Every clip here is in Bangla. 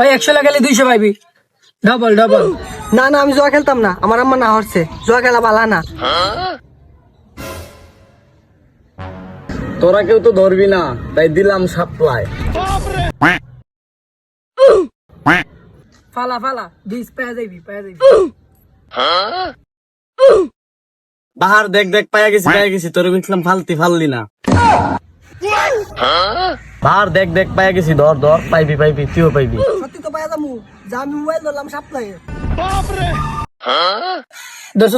ওই একশো লাগালে দুইশো পাইবি। ডবল ডবল না না আমি জুয়া খেলতাম না। আমার আম্মা না হরছে। জুয়া খেলা বালা না। তোরা কেউ তো ধরবি না। তাই দিলাম সাপ্লাই ফালা ফালা। বিষ পেয়ে যাবি পেয়ে যাবি বাহার দেখ দেখ পাইয়া গেছি পাইয়া গেছি। তোর মিছিলাম ফালতি ফাললি না। বাহার দেখ দেখ পাইয়া গেছি ধর ধর পাইবি পাইবি তুইও পাইবি। সত্যি তো পায়া যামু। যা আমি মোবাইল ধরলাম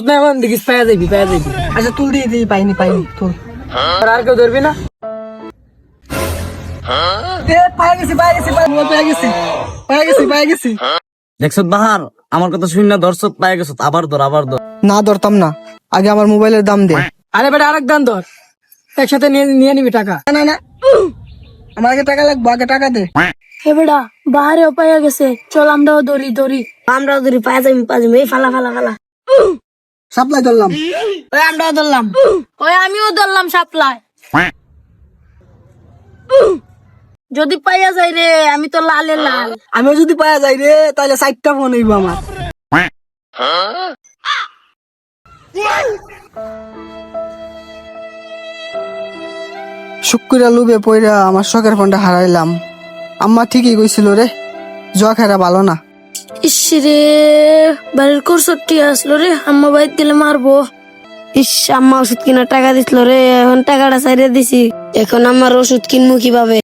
না এখন দেখিস পেয়ে যাবি পেয়ে যাবি আচ্ছা তুল দিয়ে দিই পাইনি পাইনি তুল আর কেউ ধরবি না? গেছি গেছি গেছি গেছি গেছি। বাহার আমার কথা শুন না গেছ আবার ধর আবার ধর। না ধরতাম না। আগে আমার মোবাইলের দাম দে। আরে বেটা আরেক দান ধর। একসাথে নিয়ে নিয়ে নিবি টাকা। না না না। আমার আগে টাকা লাগবে আগে টাকা দে। হে বেটা বাহারে পাইয়া গেছে চল আমরাও দড়ি দড়ি। আমরাও দড়ি পায়া যাবি পায়া যাবি এই ফালা ফালা ফালা। সাপ্লাই ধরলাম। ওই আমরাও ধরলাম। ওই আমিও ধরলাম সাপ্লাই। যদি পাইয়া যাই রে আমি তো লালে লাল। আমিও যদি পায়া যাই রে তাহলে চারটা ফোন হইব আমার। শুক্রিয়া লুবে পইরা আমার শখের ফোনটা হারাইলাম। আম্মা ঠিকই কইছিল রে জোয়া খেরা ভালো না। ইস রে বাড়ির কোরসটি আসলো রে আম্মা বাইর দিলে মারবো। ইস আম্মা ওষুধ কিনা টাকা দিছিল রে এখন টাকাটা সাইরে দিছি। এখন আমার ওষুধ কিনবো কীভাবে?